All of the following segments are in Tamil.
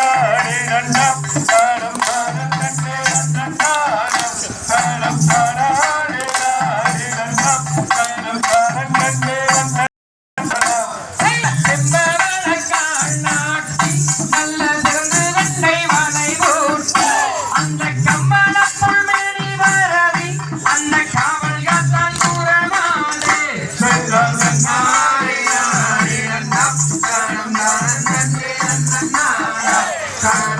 கண்டாடி கண்டாடி time.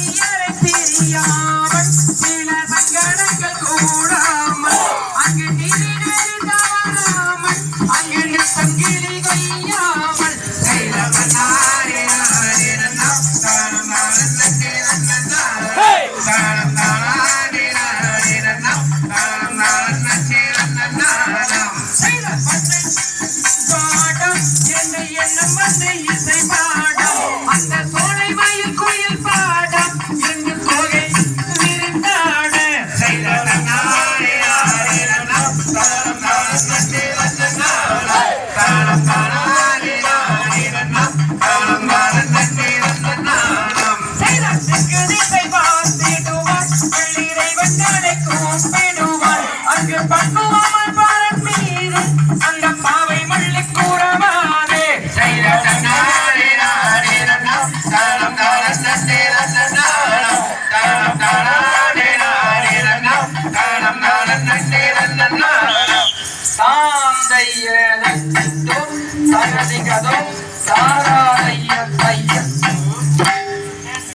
están சரணிகதோ சாராய தையன்